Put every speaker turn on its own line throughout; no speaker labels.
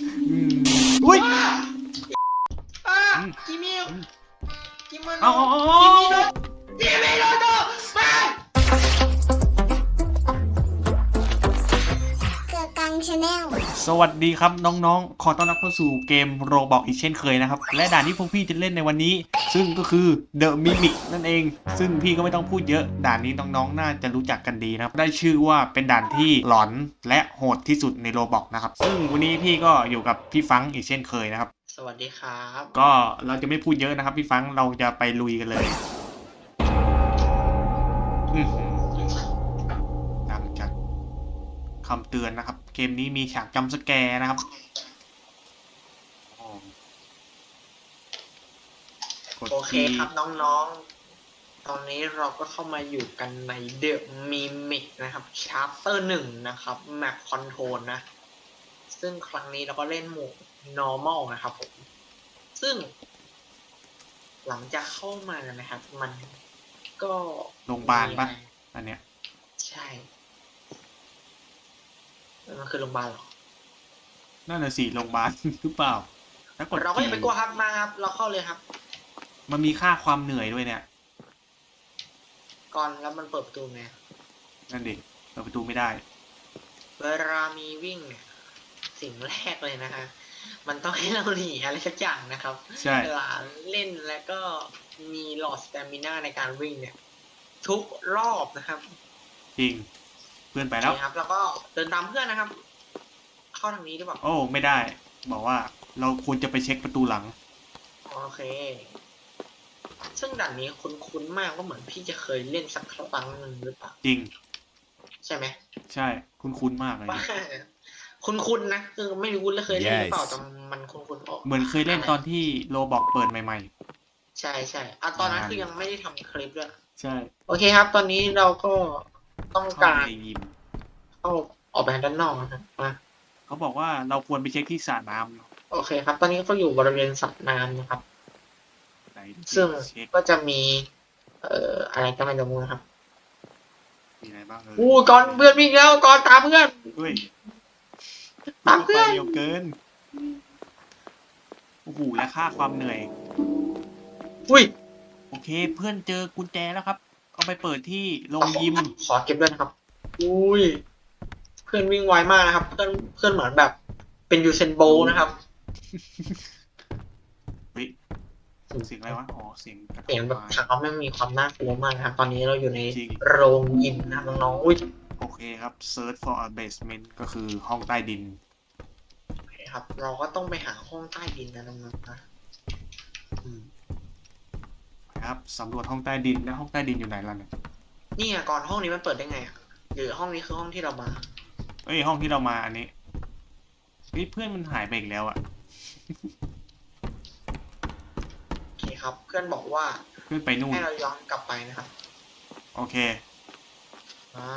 อืมอุ้ย
อะ
อืม
กิมิวกิ กิ
ดกังชาแนล
สวัสดีครับน้องๆ ขอต้อนรับเข้าสู่เกมโรบอกอีกเช่นเคยนะครับ และด่านที่พวกพี่จะเล่นในวันนี้ ซึ่งก็คือ The Mimic นั่นเอง ซึ่งพี่ก็ไม่ต้องพูดเยอะ ด่านนี้น้องๆ น่าจะรู้จักกันดีนะครับ ได้ชื่อว่าเป็นด่านที่หลอนและโหดที่สุดในโรบอกนะครับ ซึ่งวันนี้พี่ก็อยู่กับพี่ฟังอีกเช่นเคยนะครับ
สวัสดีครับ
ก็เราจะไม่พูดเยอะนะครับพี่ฟัง เราจะไปลุยกันเลย คำเตือนนะครับ เกมนี้มีฉากจำสแกร์นะครับอ๋อกด
โอเค
ที่
ครับน้องๆ ตอนนี้เราก็เข้ามาอยู่กันในเดอะมิมิกนะครับชาร์เตอร์หนึ่งนะครับแมปคอนโทรลนะ ซึ่งครั้งนี้เราก็เล่นโหมด normal นะครับผม ซึ่ง หลังจากเข้ามานะครับ มันก็
โรงพยาบาลปะอันเนี้ย
ใช่ มันคือโรงพยาบาลเหรอ
นั่นน่ะสิโรงพยาบาล หรือเปล่าถ้ากด
เราก็อย่าไป
G
กลัวครับมาครับ เราเข้าเลยครับ
มันมีค่าความเหนื่อยด้วยเนี่ย
ก่อนแล้วมันเปิดประตูไง
นั่นดิเปิดประตูไม่ได้
เวลามีวิ่งเนี่ยสิ่งแรกเลยนะฮะมันต้องให้เราหนีอะไรสักอย่างนะครับ
ใช่
เวลาเล่นแล้วก็มีหลอดสเตมินาในการวิ่งเนี่ย ทุกรอบนะครับ
จริง เพื่อนไปแล้ว
โอเคครับ แล้วก็เดินตามเพื่อนนะครับ เข้าทางนี้หรือเปล่า
โอ้ไม่ได้ บอกว่าเราควรจะไปเช็คประตูหลัง
โอเค ซึ่งด่านนี้คุ้นๆมากว่าเหมือนพี่จะเคยเล่นสักครั้งหนึ่งหรือเปล่า
จริง
ใช่ไหม
ใช่คุ้นๆมากเลย
ว่าคุ้นๆนะคือไม่รู้เลยเคยเล่นหรือเปล่าแต่มันคุ้นๆออก
เหมือนเคยเล่นตอนที่โรบอกเปิดใหม่
ใช่ใช่อะตอนนั้นคือยังไม่ได้ทำคลิปด้วย
ๆ ใช่
โอเคครับ ตอนนี้เราก็ ต้อง
เข้า
การ
ไปในยิม
เข้าออกไปด้านนอกนะครับมา
เขาบอกว่าเราควรไปเช็คที่สระน้ำเนอะ
โอเคครับ ตอนนี้ก็อยู่บริเวณสระน้ำนะครับ
ไหนดูสิ
ซึ่ง
เช็ค
ก็จะมี เอ่ออะไรก็ไม่รู้นะครับ
มีอะไรบ้างเออ
อู้ก่อนเพื่อนวิ่งแล้วก่อนตามเพื่อน
เฮ้ย
ตามเพื่อน
ไปเร็วเกินโอ้โหและค่าความเหนื่อย
อุ้ย
โอเค เพื่อนเจอกุญแจแล้วครับ เอาไปเปิดที่โรงยิม
ขอเก็บด้วยนะครับ อุ้ย เพื่อนวิ่งไวมากนะครับ เพื่อนเพื่อนเหมือนแบบ เป็นยูเซนโบล์นะครับ
เฮ้ยเสียงอะไรวะอ๋อเสียงกระท
เสียงแบบ
ไม้
ทางเขาไม่มีความน่ากลัวมากนะครับ ตอนนี้เราอยู่ใน
จริง
โรงยิมนะครับน้องๆอุ้ย
โอเคครับ search for a basement ก็คือห้องใต้ดิน
โอเคครับ เราก็ต้องไปหาห้องใต้ดินนะน้องๆนะ
อืม ครับสำรวจห้องใต้ดินแล้วห้องใต้ดินอยู่ไหนล่ะเนี่ย
นี่ไงก่อนห้องนี้มันเปิดได้ไงอะหรือห้องนี้คือห้องที่เรามา
เอ้ยห้องที่เรามาอันนี้เฮ้ยเพื่อนมันหายไปอีกแล้วอะ
โอเคครับ เพื่อนบอกว่า
เพื่อนไปนู่น
ให้เราย้อนกลับไปนะครับ
โอเค
อ่า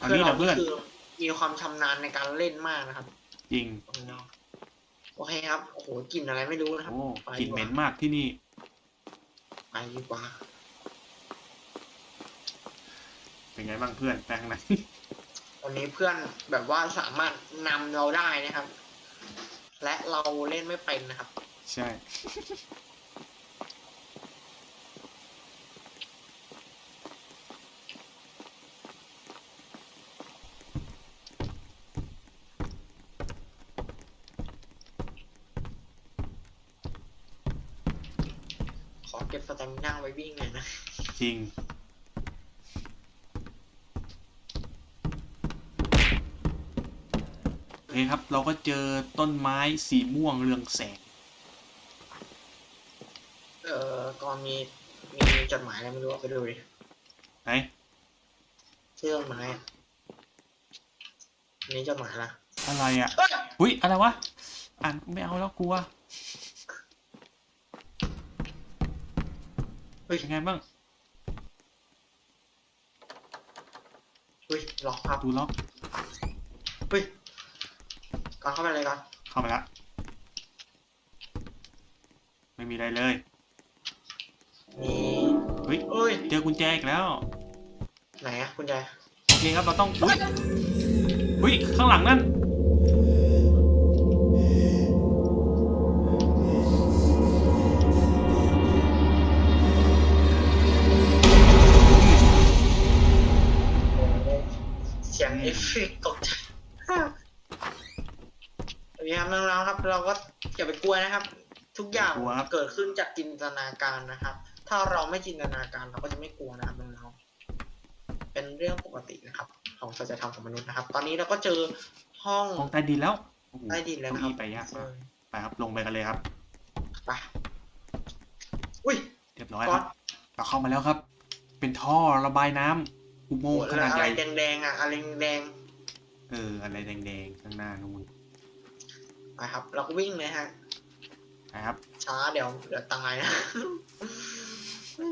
อันนี้เหรอเพื่อน
คือมีความชำนาญในการเล่นมากนะครับ
จริง
น้องๆ โอเคครับ โอ้โหกลิ่นอะไรไม่รู้นะครับ
โอ้
ไป
กลิ่นเหม็นมากที่นี่
ไปดีกว่า
เป็นไงบ้างเพื่อนไปข้างใน
วันนี้เพื่อนแบบว่าสามารถนำเราได้นะครับ และเราเล่นไม่เป็นนะครับ
ใช่
ขอเก็บสแตมิน่าไว้วิ่งหน่อยนะ
จริง โอเคครับ เราก็เจอต้นไม้สีม่วงเรืองแสง
เอ่อก่อนมีมีจดหมายอะไรไม่รู้เอาไปดูดิ
ไหน
เชื่อจดหมายอะอันนี้จดหมายละ
อะไรอะ
เอ้ย
อุ้ยอะไรวะ อ่านไม่เอาแล้วกลัว
เฮ้ย
เป็นไงบ้าง
เฮ้ยล็อกครับ
ดูล็อก
เฮ้ยก่อนเข้าไปเลยก่อน
เข้ามาละไม่มีอะไรเลย
นี่
เฮ้ย
เอ้ย
เจอกุญแจอีกแล้ว
ไหนอะคุณยาย
โอเคครับเราต้องอุ๊ยนั่น
สวัสดีครับน้องๆครับ เราก็อย่าไปกลัวนะครับ ทุกอย่าง
กลัวครับ
เกิดขึ้นจากจินตนาการนะครับ ถ้าเราไม่จินตนาการเราก็จะไม่กลัวนะครับน้องๆเป็นเรื่องปกตินะครับ ของสัจธรรมของมนุษย์นะครับ ตอนนี้เราก็เจอห้อง
ห้องใต้ดินแล้วโอ้โห
ใต้ดินแล้วนะครับ
เก้าอี้ไปยาก
เอ
มาก
อ
ไปครับลงไปกันเลยครับ
ไปอุ้ย
เรียบร้อย
ก๊
ค
อ
รั
ต
บเราเข้ามาแล้วครับ เป็นท่อระบายน้ำอุโมงค์ขนาด
อะ
ให
ไร
ญ่
แดงๆอะอะไรแดง
เอออะไรแดงๆข้างหน้านู่น
ๆ ไปครับ เราก็วิ่งเลยฮะ
นะครับ
ช้าเดี๋ยวเดี๋ยวตายนะ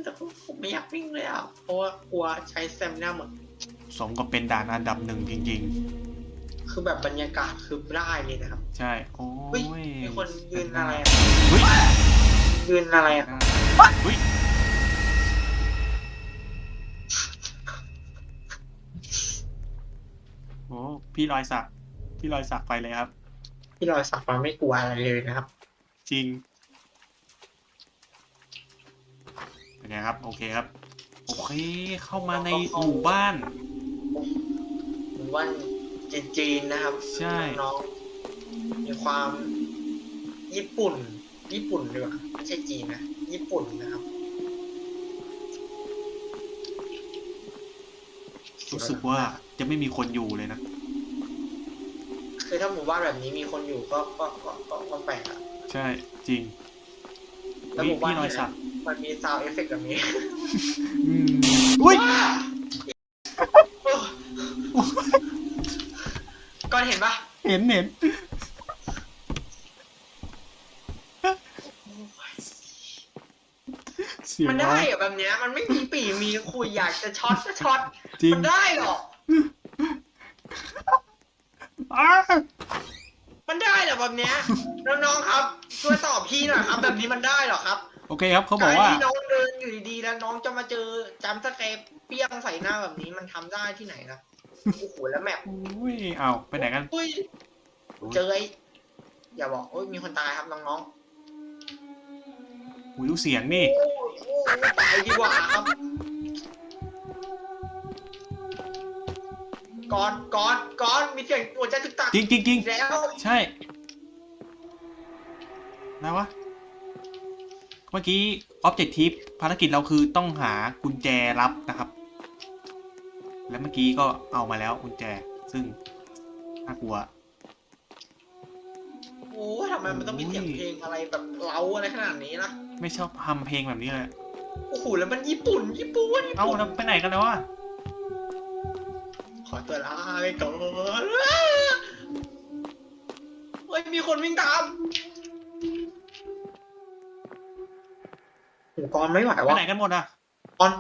แต่ผมไม่อยากวิ่งเลยอะ เพราะว่ากลัวใช้สเตมินาหมด
สมกับเป็นด่านอันดับหนึ่งจริง
คือแบบบรรยากาศคือได้เลยนะครับ
ๆใช่ โอ้
เฮ้ย
ย
มีคนยืนอะไรอะ
เฮ้ย
ยืนอะไรอะ
เฮ้ยโอ้พี่รอยสัก พี่รอยสักไปเลยครับ
ที่รอยสักมาไม่กลัวอะไรเลยนะครับ
จริงเป็นไงครับ โอเคครับ โอเค เข้ามาในหมู่บ้าน
หมู่บ้านจีนๆนะครับ
ใช่
น้องๆมีความญี่ปุ่น ญี่ปุ่นดีกว่าไม่ใช่จีนนะ ญี่ปุ่นนะครับ
รู้สึกว่าจะไม่มีคนอยู่เลยนะ
คือถ้าหมู่บ้านแบบนี้มีคนอยู่ก็ก็ก็ก็ก็แปลกอะ
ใช่จริง
แล้ว
วิ
หมู่บ้าน
พี่รอยสัก
มันมีซาวเอฟเฟกต์แบบนี้
อืมอุ้ย
ก่อนเห็นปะ
เห็นเห็นเสียง
มัน
ร้อ
ได้
ง
เหรอแบบเนี้ยมันไม่มีปีมีคุยอยากจะช็อตก็ช็อต
จริง
มันได้เหรอ
อ้า
มันได้เหรอ แบบเนี้ยน้องๆครับ ช่วยตอบพี่หน่อยครับ แบบนี้มันได้เหรอครับ
โอเคครับเขาบอกว่า
รที่น้องเดินอยู่ดีๆแล้วน้องจะมาเจอจำสเกปเปี้ยงใส่หน้าแบบนี้มันทำได้ที่ไหนนะโอ้โหแล้วแมป
อุ้ยเอาไปไหนกัน
อุ้ยเจอไอ้อย่าบอกโอ้ยมีคนตายครับน้อง
อุ้ยดูเสียงนี่
ๆโอ้ยโอ้ยตายดีกว่าครับก่อนก่อนก่อนมีเสียงหัวใจตึกตัก
จริงจริงจริง
อีกแล้ว
ใช่ อะไรวะ เมื่อกี้ Objective ภารกิจเราคือต้องหากุญแจลับนะครับ และเมื่อกี้ก็เอามาแล้วกุญแจซึ่งน่ากลัว
โอ้ยทำไมมันต้องมีเสียงเพลงอะไรแบบเล้าอะไรขนาดนี้นะ
ไม่ชอบทำเพลงแบบนี้เลย
โอ้โห แล้วมันญี่ปุ่น ญี่ปุ่นญี่
เอ้า
ปุ่น
แล้วไปไหนกันแล้ววะ
ขอตัวลาไปก่อนเฮ้ย มีคนวิ่งตาม โอ้กอนไม่ไหว
ไป
วะ
ไหนกันหมดอะ
กอน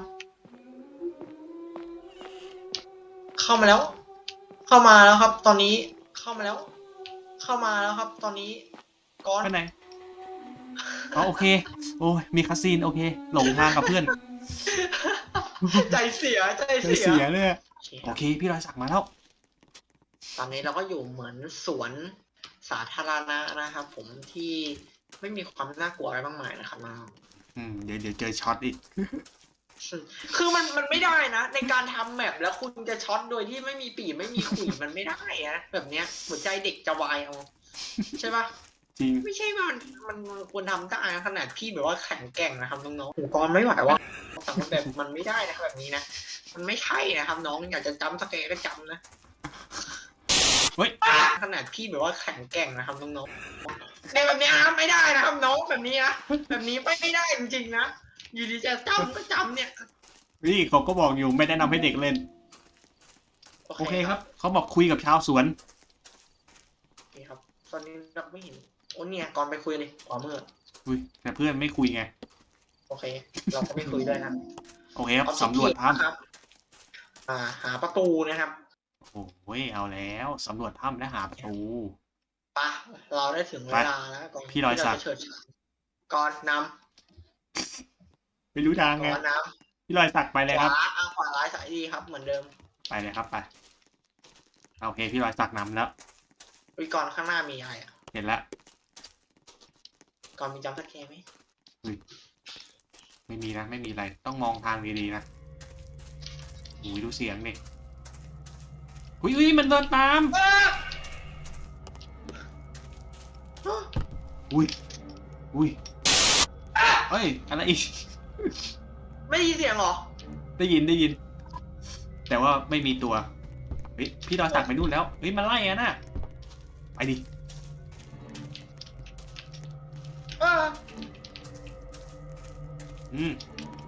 เข้ามาแล้ว เข้ามาแล้วครับ ตอนนี้เข้ามาแล้ว เข้ามาแล้วครับ ตอนนี้กอน
ไปไหนอ๋อโอเค โอ้ยมีคาซีนโอเค หลงทางกับเพื่อน
ใจเสียใจ
ใจ
เสีย
เสียเลย
โอเคค
โอ
รับ
เค พี่รอยสักมาแล้ว
ตอนนี้เราก็อยู่เหมือนสวนสาธารณะนะครับ ผมที่ไม่มีความน่ากลัวอะไรมากมายนะครับน้อง
อืมเดี๋ยวเดี๋ยวเจอช็อตอีก
คือมันมันไม่ได้นะ ในการทำแมปแล้วคุณจะช็อตโดยที่ไม่มีปีไม่มีขุย มันไม่ได้นะแบบเนี้ยหัวใจเด็กจะวายเอา ใช่ปะ
จริง
ไม่ใช่ว่ามันมันมันควรทำได้นะขนาดพี่แบบว่าแข็งแกร่งนะครับน้องๆอุปกรณ์ไม่ไหวว่าแต่มันแบบมันไม่ได้นะแบบนี้นะมันไม่ใช่นะครับน้องอยากจะจำสเกลก็จำนะ
เฮ้ย
ขนาดพี่แบบว่าแข็งแกร่งนะครับน้องๆ ในแบบเนี้ยนะไม่ได้นะครับน้องแบบนี้นะแบบนี้ไม่ไม่ได้จริงๆนะอยู่ดีจะจำก็จำเนี่ย
นี่เขาก็บอกอยู่ไม่แนะนำให้เด็กเล่น โอเคครับ เขาบอกคุยกับชาวสวน
โอเคครับ ตอนนี้เราไม่เห็นโอ้เนี่ยก่อนไปคุยเลยขวามือ
อุ้ยแต่เพื่อนไม่คุยไง
โอเค เราก็ไม่คุยด้วยนะ
โอเคครับ
เอา
สำรวจถ้
ครับ อ่า หาประตูนะครับำ
โอ้ยเอาแล้วสำรวจถ้ำและหาประตู
ไปะเราได้ถึงเวลาแล้วก่อน
พี่รอยสัก
ที่เาจะเฉิดฉายก่อนน
ไม่รู้ทางำไง
ก่อนน
พี่รอยสักไปำเลย
ข
ครับ
วาอ่าขวาร้ายสายดีครับ เหมือนเดิม
ไปเลยครับไปโอเคพี่รอยสักนำแล้ว
วิก่อนข้างหน้ามีอะไรอะ
เห็นแล้ว
ก่อนมีจัมป์สแกร์ไหม
ไม่มีนะ ไม่มีอะไรต้องมองทางดีๆนะอุ้ยดูเสียงนี่อุ้ยอุ้ยมันเดินตาม
อ้าอ้า
อุ้ย อุ้ยเอ้ย อะไรอีก
ไม่ได้ยินเสียงเหรอ
ได้ยินได้ยิน แต่ว่าไม่มีตัว เฮ้ย พี่ดอยสักดิ์ไปนู่นแล้ว เฮ้ย มันไล่อะน่ะ ไปดิ
อ้า
อืม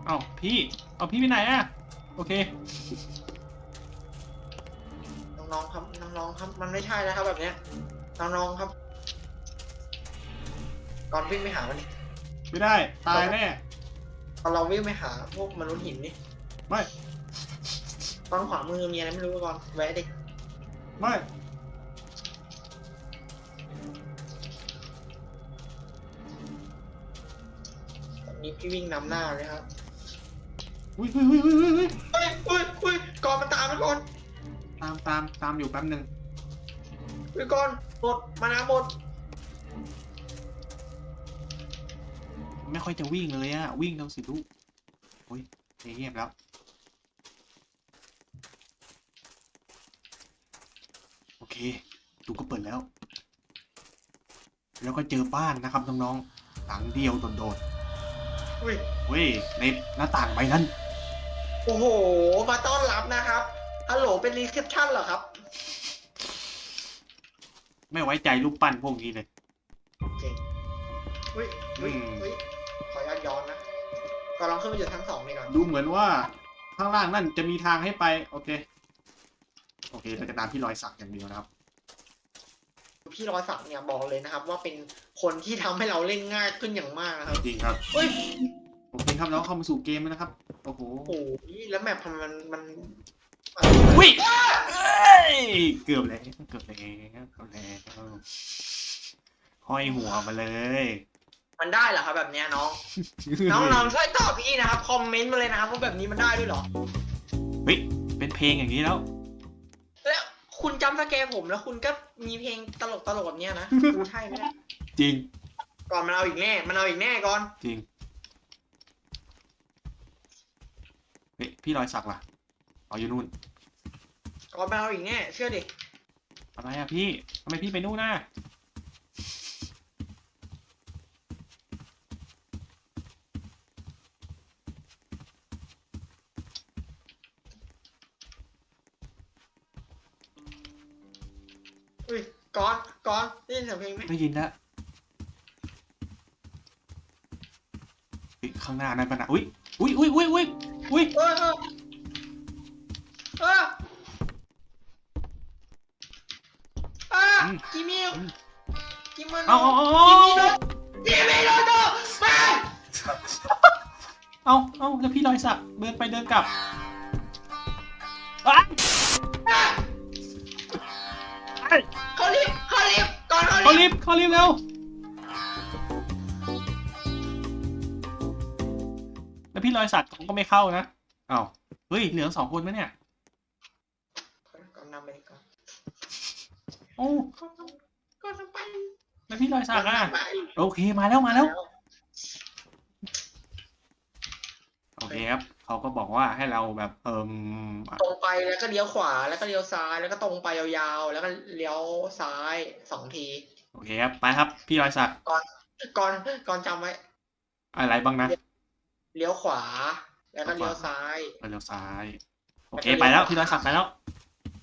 เอ้าพี่ เอาพี่ไปไหนอะโอเค
น้องๆครับน้องๆครับ มันไม่ใช่แล้วครับแบบเนี้ยน้องๆครับ ก่อนวิ่งไปหามันดิ
ไม่ได้ ตายแน่
ตอนเราวิ่งไปหาพวกมนุษย์หินนี่
ไม่
ตอนขวามือมีอะไรไม่รู้ก่อนแวะดิ
ไม่
ตอนนี้พี่วิ่งนำหน้าเลยครับ
อุ้ยอุ้ยอุ้ยอุ้ยอุ้ย
เฮ้ยเฮ้ยเฮ้ยก่อนมันตามมันก่อน
ตามตามตามอยู่แป๊บหนึ่ง
เฮ้ยก่อนหมดมานาหมด
ไม่ค่อยจะวิ่งเลยอะวิ่งเร็วสิลูกโอ้ยเพลงเงียบแล้วโอเคดูก็เปิดแล้ว แล้วก็เจอบ้านนะครับน้องๆหลังเดียวโดด
อุ้ย
ๆเว้ยในหน้าต่างใบนั้น
โอ้โห มาต้อนรับนะครับฮัลโหลเป็นรีเซพชันเหรอครับ
ไม่ไว้ใจรูปปั้นพวกนี้เลย
เจ๋งอุ้ยอุ้ย
อืม
อุ้ยขออนุญาตย้อนนะก็ลองขึ้นไปอยู่ชั้นสองนี่ก่อน
ดูเหมือนว่าข้างล่างนั่นจะมีทางให้ไป โอเค โอเคเราจะตามพี่รอยสักอย่างเดียวนะครับ
พี่รอยสักดิ์เนี่ยบอกเลยนะครับ ว่าเป็นคนที่ทำให้เราเล่นง่ายขึ้นอย่างมากนะครับ
จริงครับ
เฮ้ย
โอเคครับแล้วเข้ามาสู่เกมแล้วนะครับโอ้โห
โอ้โหแล้วแมปทำไมมันมัน
อุ้ยเอ้ยเกือบแล้วเกือบแล้วเกือบแล้วห้อยหัวมาเลย
มันได้เหรอครับแบบเนี้ยน้อง น้องๆช่วยตอบพี่นะครับคอมเมนต์มาเลยนะครับว่าแบบนี้มันได้ด้วยเหรอ
เฮ้ยเป็นเพลงอย่างนี้แล้ว
แล้วคุณจำสแกร์ผมแล้วคุณก็มีเพลงตลกตลกๆแบบเนี้ยนะกูใช่ไหมเนี่ย
จริง
ก่อนมันเอาอีกแน่ มันเอาอีกแน่ก่อน
จริงเฮ้ยพี่รอยสักล่ะเอาอยู่นู่น
ก่อนมันเอาอีกแน่เชื่อดิ
อะไรอะพี่ทำไมพี่ไปนู่นน่ะ
ได้ยิน
แล้วข้างหน้านั่นปะนะอุ้ยอุ้ยอุ้ยอุ้ยอุ้ยอุ้ย
เออเออเออเออกิมิวกิมโน
เอาเอาเอา
กิมิโนกิมิโนโนไป
เอาเอาแล้วพี่รอยสักเดินไปเดินกลับอ้า
เขาเขารีรีบบ
เขารีบเร็วแล้วพี่รอยสักเขาก็ไม่เข้านะเอ้าเฮ้ยเหลือสองคนไหมเนี่ย
ก่อนนำไปก่อน
โอ้
ก่อนก่อนนำไป
แล้วพี่รอยสักอะ
ก่นนำไป
โอเคมาแล้วมาแล้วโอเคครับ เขาก็บอกว่าให้เราแบบเอิม
ตรงไปแล้วก็เลี้ยวขวาแล้วก็เลี้ยวซ้ายแล้วก็ตรงไปยาวๆ แล้วก็เลี้ยวซ้ายสองที
โอเคครับ ไปครับ พี่รอยสัก
ก่อนก่อนก่อนจำไว้
อะไรบ้างนะ
เลี้ยวขวา แล้วก็เลี้ยวซ้าย
ไปเลี้ยวซ้าย โอเค ไปแล้ว พี่รอยสักไปแล้ว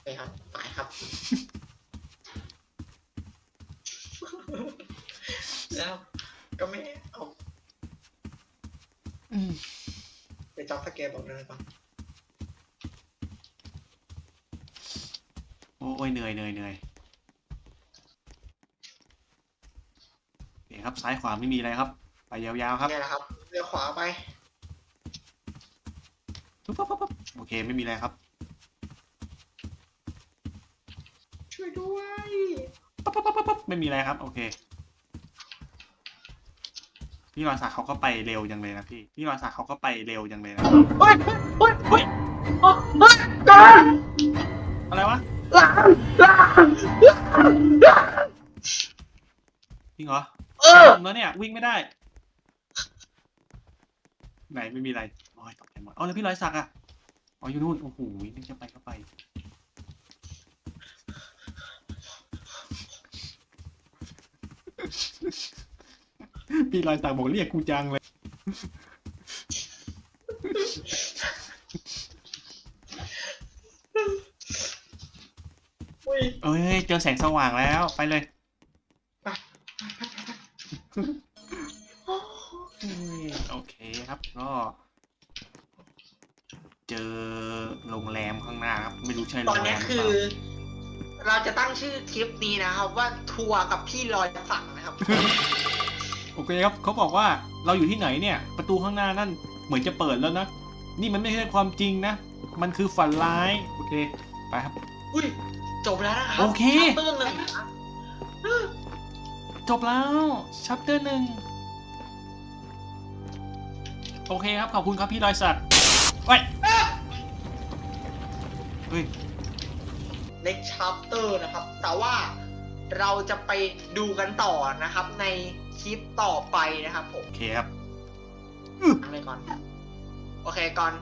ไปครับไปครับแล้วก็ไม่เอา
อืม
ไปจับสเกลบอกเลยก่อน
โอ้ยเหนื่อยเหนื่อยเหนื่อยโอเคครับซ้ายขวาไม่มีอะไรครับ ไปยาวๆครับ
เนี่ยแหละครับเลี้ยวขวาไป
ปุ๊บปุ๊บปุ๊บปุ๊บโอเคไม่มีอะไรครับ
ช่วยด้วย
ปุ๊บปุ๊บปุ๊บปุ๊บไม่มีอะไรครับ โอเค พี่รอยสักเขาก็ไปเร็วจังเลยนะพี่ พี่รอยสักเขาก็ไปเร็วจังเลยนะ
เฮ้ยเฮ้ย
เฮ้ย
เฮ้ยก่อน
อะไรวะ
หลังหลังหลัง
งเหรอ
เออ
มแล้วเนี่ยวิ่งไม่ได้ ไหนไม่มีอะไรโอ้ยตกใจหมดเอาแล้วพี่รอยสักอะอ๋ออยู่นู่นโอ้โหนึกจะไปก็ไป พี่รอยสักบอกเรียกกูจังเลย
อุ้ย
เอ้ย เจอแสงสว่างแล้วไปเลยเอ้ยโอเคครับก็ เจอโรงแรมข้างหน้าครับ ไม่รู้ใช่โร
ตอน
งแร
นี้
มหรือ
คื
เป
อ
ล่า
เราจะตั้งชื่อคลิปนี้นะครับ ว่าทัวร์กับพี่รอยสักนะครับ
โอเคครับเขาบอกว่าเราอยู่ที่ไหนเนี่ยประตูข้างหน้านั่นเหมือนจะเปิดแล้วนะ นี่มันไม่ใช่ความจริงนะ มันคือฝันร้ายโอเคไปครับ
อุ้ยจบแล้วนะครั
โอเค
ชัปเตอร์หนึ่งนะครับ
จบแล้วชัปเตอร์หนึ่งโอเคครับขอบคุณครับพี่รอยสักเฮ้ยเฮ้ย
เล็กชัปเตอร์นะครับ แต่ว่าเราจะไปดูกันต่อนะครับใน คลิปต่อไปนะครับผม
โอเคครับ
เลยก่อน โอเคก่อน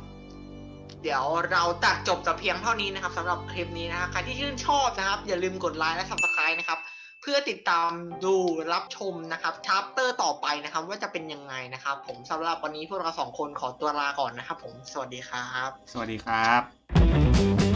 เดี๋ยวเราตัดจบแต่เพียงเท่านี้นะครับสำหรับคลิปนี้นะครับใครที่ชื่นชอบนะครับ อย่าลืมกดไลค์และ subscribe นะครับ เพื่อติดตามดูรับชมนะครับชัปเตอร์ต่อไปนะครับ ว่าจะเป็นยังไงนะครับ ผมสำหรับวันนี้พวกเราสองคนขอตัวลาก่อนนะครับ ผมสวัสดีครับ
สวัสดีครับ